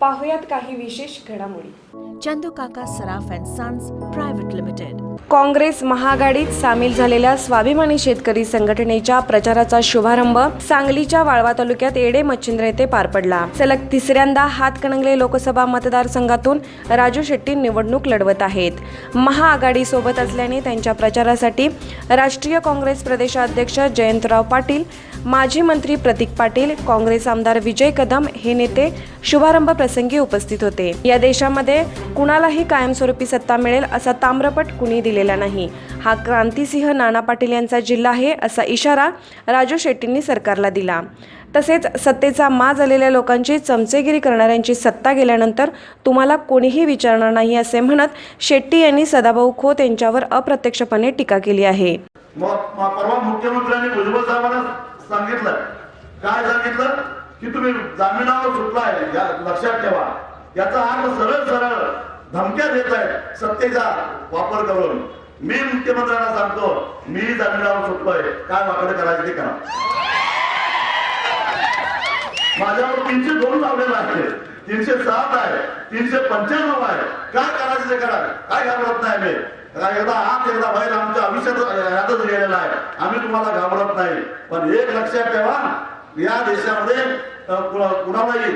पाहुयात काही विशेष घडामोडी. Kaka Saraf and Sons Private Limited. Congress महाआघाडीत सामील झालेल्या स्वाभिमानी शेतकरी संघटनेच्या प्रचाराचा शुभारंभ सांगलीच्या वाळवा तालुक्यात एडे मच्छिंद्र येथे पार पडला. सलग तिसऱ्यांदा हातकणंगले लोकसभा मतदारसंघातून राजू शेट्टी निवडणूक लढवत आहेत. महाआघाडी सोबत असल्याने त्यांच्या प्रचारासाठी राष्ट्रीय काँग्रेस प्रदेशाध्यक्ष जयंतराव पाटील माजी मंत्री प्रतीक पाटील काँग्रेस आमदार विजय कदम हे नेते शुभारंभ प्रसंगी उपस्थित होते. या देशामध्ये कुणालाही कायमस्वरूपी सत्ता मिळेल असा ताम्रपट कुणी दिलेला नाही. हा क्रांतिसिंह नाना पाटील यांचा जिल्हा आहे असा इशारा राजू शेट्टींनी सरकारला दिला. तसेच सत्तेचा माज आलेल्या लोकांची चमचेगिरी करणाऱ्यांची सत्ता गेल्यानंतर तुम्हाला कोणीही विचारणार नाही असे म्हणत शेट्टी यांनी सदाभाऊ खोत यांच्यावर अप्रत्यक्षपणे टीका केली आहे. परवा मुख्यमंत्र्यांनी भुजबळ साहेबांना सांगितलं. काय सांगितलं? की तुम्ही जामिनावर सुटलाय या लक्षात ठेवा. याचा अर्थ सरळ सरळ धमक्या देत आहेत सत्तेचा वापर करून. मी मुख्यमंत्र्यांना सांगतो मी जामिनावर सुटलोय. काय वाकडे करायचे ते करा. माझ्यावर तीनशे दोन लावलेलं आहे तीनशे सात आहे तीनशे पंच्याण्णव आहे. काय करायचं ते करा. काय घाबरत नाही मी. एकदा आत एकदा बाहेर आमच्या आयुष्यात यातच गेलेला आहे. आम्ही तुम्हाला घाबरत नाही. पण एक लक्षात ठेवा या देशामध्ये कुणालाही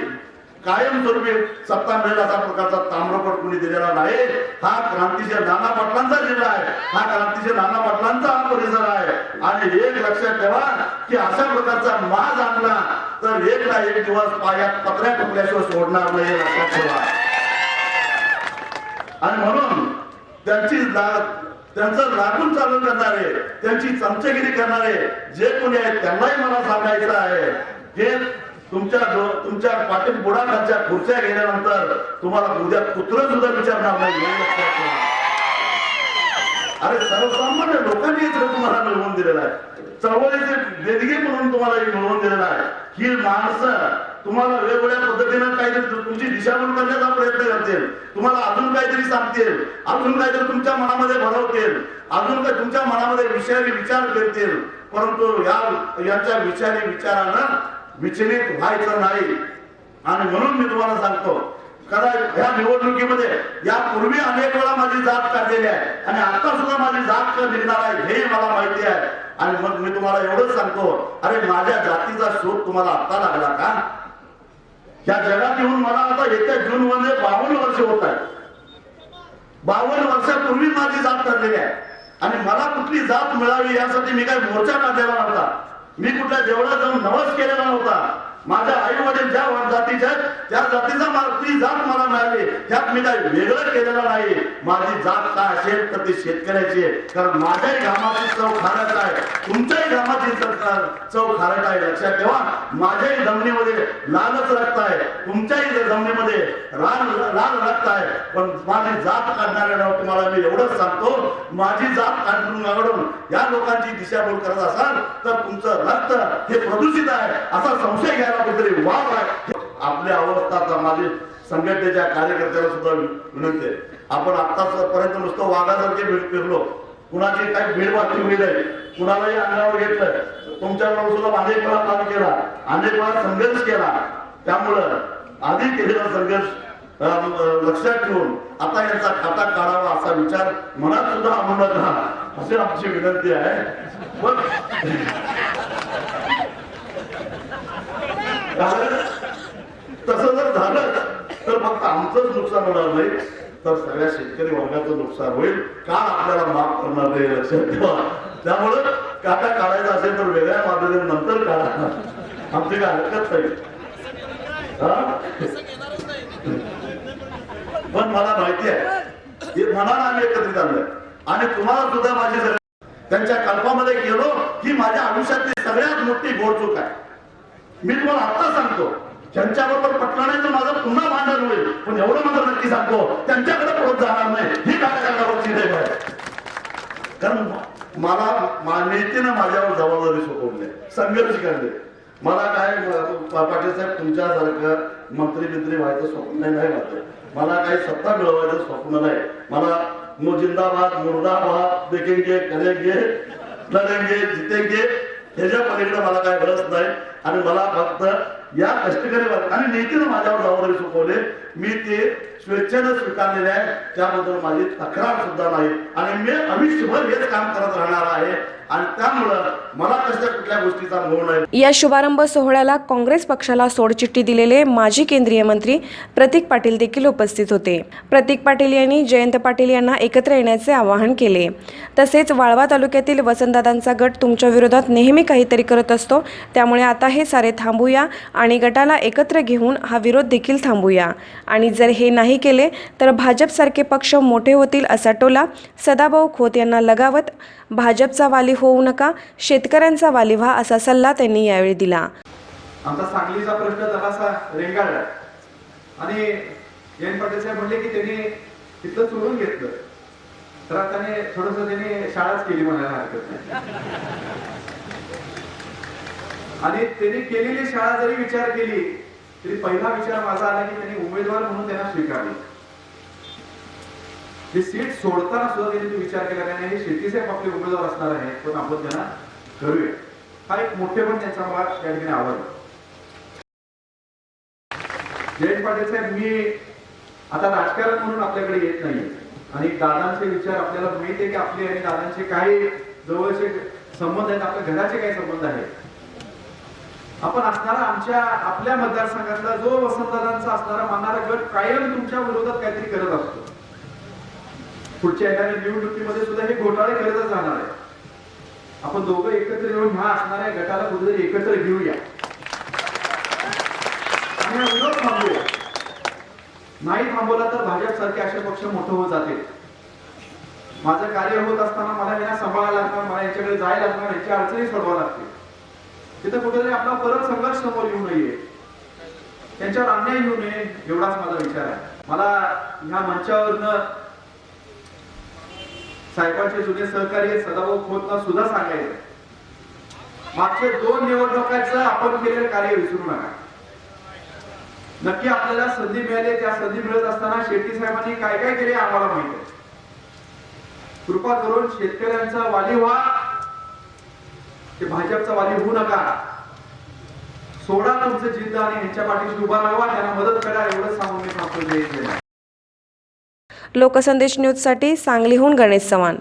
कायमस्वरूपी सत्ता मिळेल असा प्रकारचा ताम्रपट कुणी दिलेला नाही. हा क्रांतीच्या नाना पाटलांचा जिल्हा आहे. हा क्रांतीच्या नाना पाटलांचा हा परिसर आहे. आणि एक लक्षात ठेवा की अशा प्रकारचा माज आणला तर एक ना एक दिवस पायात पत्र्या टुकल्याशिवाय सोडणार नाही हे लक्षात ठेवा. आणि म्हणून त्यांची त्यांचं लागून चालू करणारे त्यांची चमचगिरी करणारे जे कोणी आहेत त्यांनाही मला सांगायचं आहे हे तुमच्या डो- तुमच्या पाठी बुडाखालच्या खुर्च्या गेल्यानंतर तुम्हाला उद्या कुत्र सुद्धा विचारणार नाही अरे सर्वसामान्य लोकांनी तुम्हाला मिळवून दिलेलं आहे. चळवळीचे देणगी म्हणून तुम्हाला मिळवून दिलेलं आहे. ही माणसं तुम्हाला वेगवेगळ्या पद्धतीनं काहीतरी तुमची दिशाभूल करण्याचा प्रयत्न करतील. तुम्हाला अजून काहीतरी सांगतील. अजून काहीतरी तुमच्या मनामध्ये भरवतील. अजून काही तुमच्या मनामध्ये विषयाने विचार करतील. परंतु या यांच्या विषयाने विचारानं विचलित व्हायचं नाही. आणि म्हणून मी तुम्हाला सांगतो कारण ह्या निवडणुकीमध्ये यापूर्वी अनेक वेळा माझी जात काढलेली आहे. आणि आता सुद्धा माझी जात निघणार आहे हे मला माहिती आहे. आणि मग मी तुम्हाला एवढंच सांगतो अरे माझ्या जातीचा शोध तुम्हाला आता लागला का? या जगात येऊन मला आता येत्या जून मध्ये बावन्न वर्ष होत आहे बावन्न वर्षापूर्वी माझी जात काढलेली आहे. आणि मला कुठली जात मिळावी यासाठी मी काही मोर्चा काढलेला नव्हता मी कुठल्या देवळात जाऊन नवस केलेला नव्हता. また जातीच्या त्या जातीचा ती जात मला मिळाली त्यात मी काही वेगळं केलेलं नाही. माझी जात काय असेल तर ती शेतकऱ्याची आहे. कारण माझ्याही घामाची चव खारट आहे. तुमच्याही घामाची चव- खारट आहे. लक्षात ठेवा माझ्याही जमिनीमध्ये लालच रक्त आहे. तुमच्याही जमिनीमध्ये लाल लाल रक्त आहे. पण माझी जात काढणाऱ्या तुम्हाला मी एवढंच सांगतो माझी जात काढून काढून या लोकांची दिशाभूल करत असाल तर तुमचं रक्त हे प्रदूषित आहे. असा संशय घ्यायला कुठेतरी वाव आहे. आपल्या अवस्था आता माझी संघटनेच्या कार्यकर्त्याला सुद्धा विनंती आहे. आपण आतापर्यंत नुसतं वाघासारखे भेट फिरलो. कुणाची काही भीड वाटली होईल कुणालाही अंगावर घेतलं. तुमच्याकडून सुद्धा अनेक वेळा काम केला. अनेक वेळा संघर्ष केला. त्यामुळं आधी केलेला संघर्ष लक्षात ठेवून आता यांचा खाता काढावा असा विचार मनात सुद्धा आणू नका अशी आमची विनंती आहे. पण तसं जर झालं तर फक्त आमचंच नुकसान होणार नाही तर सगळ्या शेतकरी वर्गाचं नुकसान होईल. का आपल्याला माफ करणार नाही लक्षात ठेवा. त्यामुळं काटा काढायचा असेल तर वेगळ्या पद्धतीने नंतर काढा. आमची काय हरकत नाही. पण मला माहिती आहे हे मनाला आम्ही एकत्रित आणलंय आणि तुम्हाला सुद्धा माझी जर- त्यांच्या कल्पामध्ये गेलो ही माझ्या आयुष्यातली सगळ्यात मोठी गोडचूक आहे. मी तुम्हाला आता सांगतो त्यांच्याबरोबर पटलं नाही तर माझं पुन्हा भांडण होईल. पण एवढं मात्र नक्की सांगतो त्यांच्याकडे परत जाणार नाही. ही कार्यक्रमावरची देव आहे. कारण मला मा- माझ्यावर जबाबदारी सोपवली संघर्ष करणे. मला काय पाटील साहेब तुमच्यासारखं मंत्री मंत्री व्हायचं स्वप्न नाही वाटत. मला काही सत्ता मिळवायचं स्वप्न नाही. मला मो जिंदाबाद मुर्दाबाद देखेंगे करेंगे लढेंगे जितेंगे ह्याच्या पलीकडे मला काय रस नाही. आणि मला फक्त या कष्टकरी वर्गाने आणि माझ्यावर जबाबदारी सोपवले मी ते स्वेच्छेनं स्वीकारलेले आहे. त्याबद्दल माझी तक्रार सुद्धा नाही. आणि मी आयुष्यभर हेच काम करत राहणार आहे. आणि त्यामुळं मला कसल्या कुठल्या गोष्टीचा मोह नाही. या शुभारंभ सोहळ्याला काँग्रेस पक्षाला सोडचिठ्ठी दिलेले माजी केंद्रीय मंत्री प्रतीक पाटील देखील उपस्थित होते. प्रतीक पाटील यांनी जयंत पाटील यांना एकत्र येण्याचे आवाहन केले. तसेच वाळवा तालुक्यातील वसंतदादांचा गट तुमच्या विरोधात नेहमी काहीतरी करत असतो. त्यामुळे आता हे सारे थांबूया आणि गटाला एकत्र घेऊन हा विरोध देखील थांबूया. आणि जर हे नाही नाही केले तर भाजपसारखे पक्ष मोठे होतील असा टोला सदाभाऊ खोत यांना लगावत भाजपचा वाली होऊ नका शेतकऱ्यांचा वाली व्हा असा सल्ला त्यांनी यावेळी दिला. आमचा सांगलीचा प्रश्न जरासा रेंगाळला. आणि जयंत पाटील साहेब म्हणले की त्यांनी तिथलं चोरून घेतलं. तर आता त्याने थोडस त्यांनी शाळाच केली म्हणायला हरकत नाही. आणि त्यांनी केलेली शाळा जरी विचार केली तरी पहिला विचार माझा आला की त्यांनी उमेदवार म्हणून त्यांना स्वीकारले. ते सीट सोडताना सुद्धा त्यांनी तो विचार केला नाही हे शेतीसाहेब आपले उमेदवार असणार आहेत पण आपण त्यांना करूया हा एक मोठेपण त्यांचा मला त्या ठिकाणी आवडला. जयंत पाटील साहेब मी आता राजकारण म्हणून आपल्याकडे येत नाही. आणि दादांचे विचार आपल्याला माहिती आहे की आपले आणि दादांचे काही जवळचे संबंध आहेत आपल्या घराचे काही संबंध आहेत? आपण असणारा आमच्या आपल्या मतदारसंघातला जो वसंतदादांचा असणारा मानणारा गट कायम तुमच्या विरोधात काहीतरी करत असतो. पुढच्या येणाऱ्या निवडणुकीमध्ये सुद्धा हे घोटाळे करतच राहणार आहे. आपण दोघं एकत्र येऊन ह्या असणाऱ्या गटाला कुठेतरी एकत्र घेऊया. आणि हा विरोध थांबवूया नाही थांबवला तर भाजप सारखे असे पक्ष मोठं होत जाते माझं कार्य होत असताना मला यांना सांभाळायला लागणार मला यांच्याकडे जायला लागणार याच्या अडचणी सोडवा लागतील. तिथे कुठेतरी आपला परत संघर्ष समोर येऊ नये. त्यांच्यावर अन्याय येऊ नये एवढाच माझा विचार आहे. मला ह्या मंचावरनं साहेबांचे जुने सहकारी सदाभाऊ खोतना सुद्धा सांगायचं. मागचे दोन निवडणुकांचं आपण केलेलं कार्य विसरू नका. नक्की आपल्याला संधी मिळाली त्या संधी मिळत असताना शेट्टी साहेबांनी काय काय केले आम्हाला माहीत आहे. कृपा करून शेतकऱ्यांचा वाली व्हा की भाजपचा वाली होऊ नका. सोडा तुमचं जिद्द आणि यांच्या पाठीशी उभा राहावा त्यांना मदत करा एवढंच सांगून मी थांबतो. जय जय. लोकसंदेश न्यूजसाठी सांगलीहून गणेश चव्हाण.